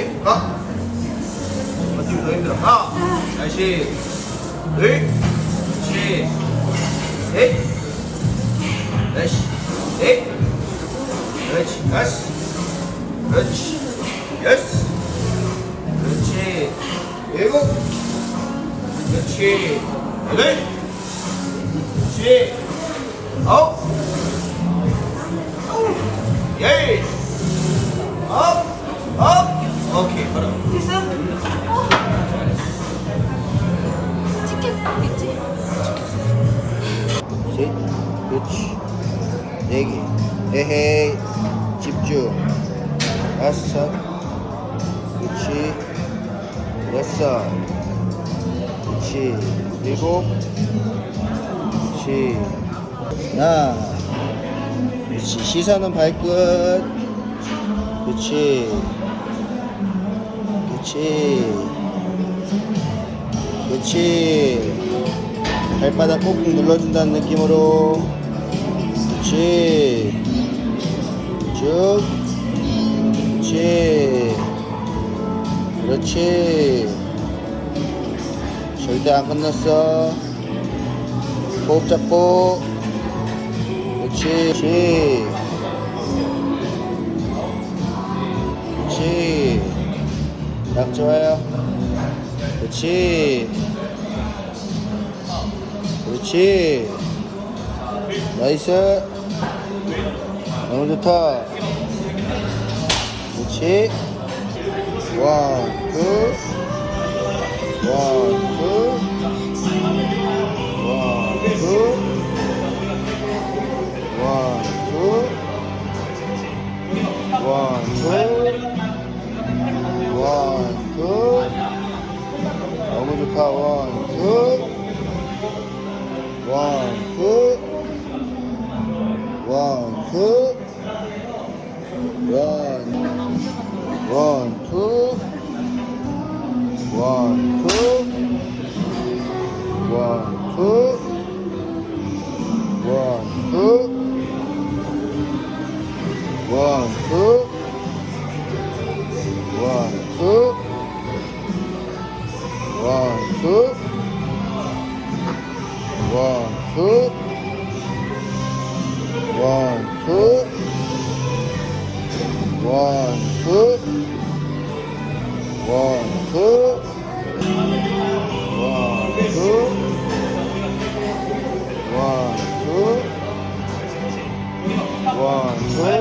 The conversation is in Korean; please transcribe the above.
오케이? 가. 버티기 더 힘들어. 하나 다시 둘 그렇지 넷. 다시. 넷. 그렇지. 다섯 그렇지. 여섯 그렇지. 일곱. 그렇지. 여덟. 그렇지 아홉 그렇지. 네 개. 에헤이, 집중. 다섯, 그렇지. 여섯, 그렇지. 일곱, 그렇지. 하나, 그렇지. 시선은 발끝. 그렇지. 그렇지. 그렇지. 발바닥 꾹꾹 눌러준다는 느낌으로. 그렇지. 쭉. 그렇지. 그렇지. 절대 안 끝났어. 호흡 잡고. 그렇지. 그렇지. 그렇지. 딱 좋아요. 그렇지. 그렇지. 나이스. 너무 좋다. 그렇지. 원, 투. 원, 투. 원, 투. 원, 투. 원, 투. 원, 투. 너무 좋다. 원, 투. 원, 투. 원, 투. 원, 투. 원, 투. 원, 투. 원, 투. 원, 투. 원, 투. 원, 투. 원, 투. one.